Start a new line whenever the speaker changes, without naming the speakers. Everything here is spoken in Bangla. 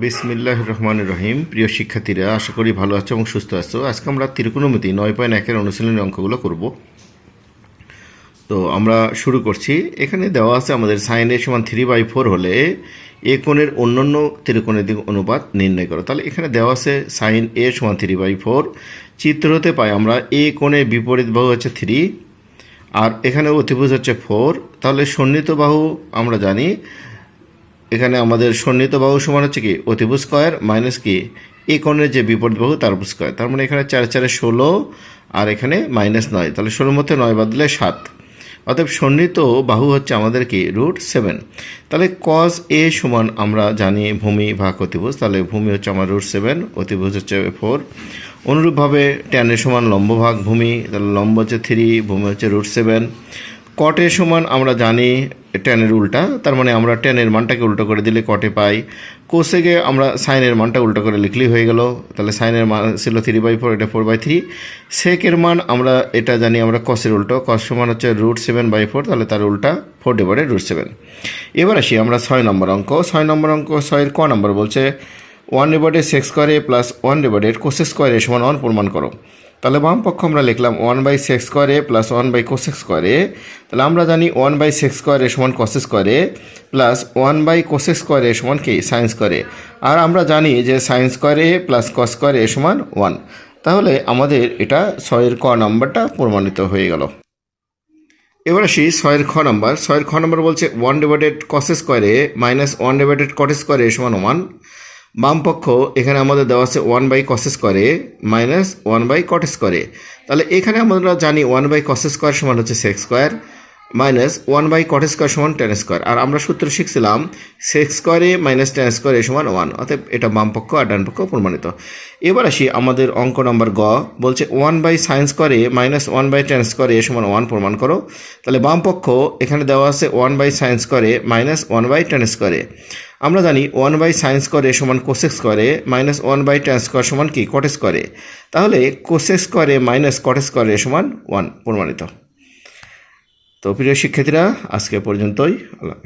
বিসমিল্লাহ রহমান রহিম। প্রিয় শিক্ষার্থীরা, আশা করি ভালো আছো এবং সুস্থ আছো। আজকে আমরা ত্রিকোণমিতি নয় পয়েন্ট একের অনুশীলনের অঙ্কগুলো করব। তো আমরা শুরু করছি। এখানে দেওয়া আছে আমাদের সাইন এ সমান থ্রি বাই ফোর হলে এ কোণের অন্যান্য ত্রিকোণের দিক অনুপাত নির্ণয় করো। তাহলে এখানে দেওয়া আছে সাইন এ সমান থ্রি বাই ফোর চিত্রতে পাই আমরা এ কোণে বিপরীত বাহু হচ্ছে থ্রি আর এখানে অতিভুজ হচ্ছে ফোর তাহলে সন্নিহিত বাহু আমরা জানি এখানে আমাদের সন্নিহিত বাহু সমান হচ্ছে কি? অতিভুজ স্কয়ার মাইনাস কি? এই কোণের যে বিপরীত বাহু, তার উপর স্কয়ার। তার মানে এখানে চারে চারে ষোলো, আর এখানে মাইনাস নয়। তাহলে ষোলোর মধ্যে নয় বাদলে সাত। অতএব সন্নিহিত বাহু হচ্ছে আমাদের কি? রুট সেভেন তাহলে কজ এ সমান আমরা জানি ভূমি ভাগ অতিভুজ। তাহলে ভূমি হচ্ছে আমার রুট সেভেন অতিভুজ হচ্ছে ফোর অনুরূপভাবে ট্যানের সমান লম্ব ভাগ ভূমি। তাহলে লম্ব হচ্ছে থ্রি ভূমি হচ্ছে রুট সেভেন কটে সমান আমরা জানি টেনের উল্টা, তার মানে আমরা টেনের মানটাকে উল্টো করে দিলে কটে পাই। কোসেকে আমরা সাইনের মানটা উল্টো করে লিখলেই হয়ে গেল। তাহলে সাইনের মান ছিল থ্রি বাই ফোর এটা ফোর বাই থ্রি সেকের মান আমরা এটা জানি আমরা কসের উল্টো। কস সমান হচ্ছে রুট সেভেন বাই ফোর তাহলে তার উল্টা ফোর ডিভাইডেড রুট সেভেন এবার আসি আমরা ছয় নম্বর অঙ্ক। ছয় নম্বর অঙ্ক ছয়ের ক নম্বর বলছে ওয়ান ডিভাইডেড সেক্স স্কোয়ারে প্লাস ওয়ান ডিভাইডেড কোসেক স্কোয়ারে সমান ওয়ান প্রমাণ করো। তাহলে বাম পক্ষ আমরা লিখলাম ওয়ান বাই সেক্স স্কোয়ারে প্লাস ওয়ান বাই কোসেক স্কোয়ারে তাহলে আমরা জানি ওয়ান বাই সেক্স স্কোয়ারে সমান কসেক স্কোয়ারে প্লাস ওয়ান বাই কোসেক স্কোয়ারে সমান কি? সাইন্স স্কোয়ারে আর আমরা জানি যে সাইন্স স্কোয়ারে প্লাস কস স্কোয়ারে সমান ওয়ান তাহলে আমাদের এটা ছয়ের ক নাম্বারটা প্রমাণিত হয়ে গেল। এবার আসি ছয়ের খ নাম্বার। ছয়ের খ নাম্বার বলছে ওয়ান ডিভাইডেড কসে স্কোয়ারে মাইনাস ওয়ান ডিভাইডেড কট স্কোয়ারে সমান ওয়ান বাম পক্ষ এখানে আমাদের দেওয়া আছে ওয়ান বাই কসেস করে মাইনাস ওয়ান বাই কটেস করে তাহলে এখানে আমরা জানি ওয়ান বাই কসেস স্কোয়ার সমান হচ্ছে sec square minus one by cot square সমান টেন স্কোয়ার। আর আমরা সূত্র শিখছিলাম সেক্স স্কোয়ারে মাইনাস টেন স্কোয়ারে সমান ওয়ান অতএব এটা বাম পক্ষ আর ডান পক্ষ প্রমাণিত। এবার আসি আমাদের অঙ্ক নম্বর গ। বলছে ওয়ান বাই সাইন্স করে মাইনাস ওয়ান বাই টেন স্কোয়ারে সমান ওয়ান প্রমাণ করো। তাহলে বাম পক্ষ এখানে দেওয়া আছে ওয়ান বাই সাইন্স করে মাইনাস ওয়ান বাই টেন স্কোয়ারে আমরা জানি ওয়ান বাই সাইন্স করে সমান কোসেক্স করে minus one by tan square সমান কি? কটেস করে তাহলে কোসেক্স করে মাইনাস কটেস করে সমান ওয়ান প্রমাণিত। তো প্রিয় শিক্ষার্থীরা আজকে পর্যন্তই আল্লাহ।